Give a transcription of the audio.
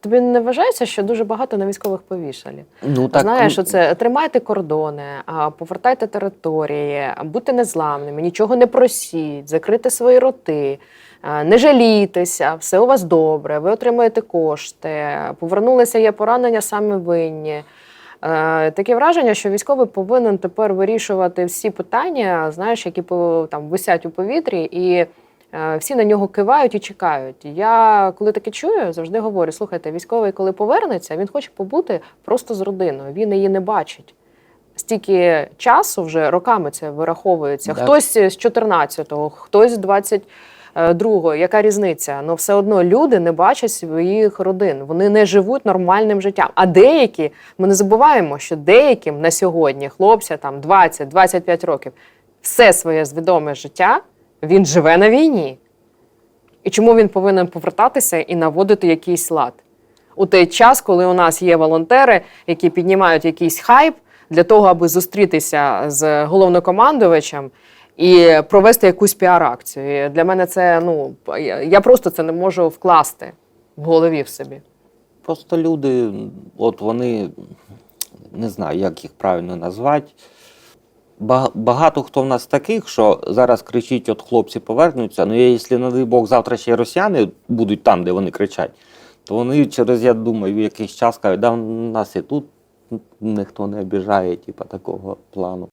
Тобі не вважається, що дуже багато на військових повішалі? Ну так Знаєш, що ну, це тримайте кордони, повертайте території, будьте незламними, нічого не просіть, закрити свої роти, не жалійтеся, все у вас добре, ви отримуєте кошти, повернулися, є поранення, самі винні. Е, Таке враження, що військовий повинен тепер вирішувати всі питання, знаєш, які там висять у повітрі, і всі на нього кивають і чекають. Я коли таке чую, завжди говорю: слухайте, військовий, коли повернеться, він хоче побути просто з родиною. Він її не бачить. Стільки часу вже роками це вираховується. Да. Хтось з 14-го, хтось з 22-го. Яка різниця? Ну все одно люди не бачать своїх родин. Вони не живуть нормальним життям. А деякі, ми не забуваємо, що деяким на сьогодні хлопця там 20-25 років, все своє свідоме життя він живе на війні. І чому він повинен повертатися і наводити якийсь лад? У той час, коли у нас є волонтери, які піднімають якийсь хайп для того, аби зустрітися з головнокомандувачем і провести якусь піар-акцію. Для мене це ну я просто це не можу вкласти в голові в собі. просто люди, от вони не знаю, як їх правильно назвати. Ба- Багато хто в нас таких, що зараз кричить, от хлопці повернуться. Ну, якщо, не дай Бог, завтра ще й росіяни будуть там, де вони кричать, то вони через, я думаю, якийсь час кажуть, да, нас і тут ніхто не обіжає, типу, такого плану.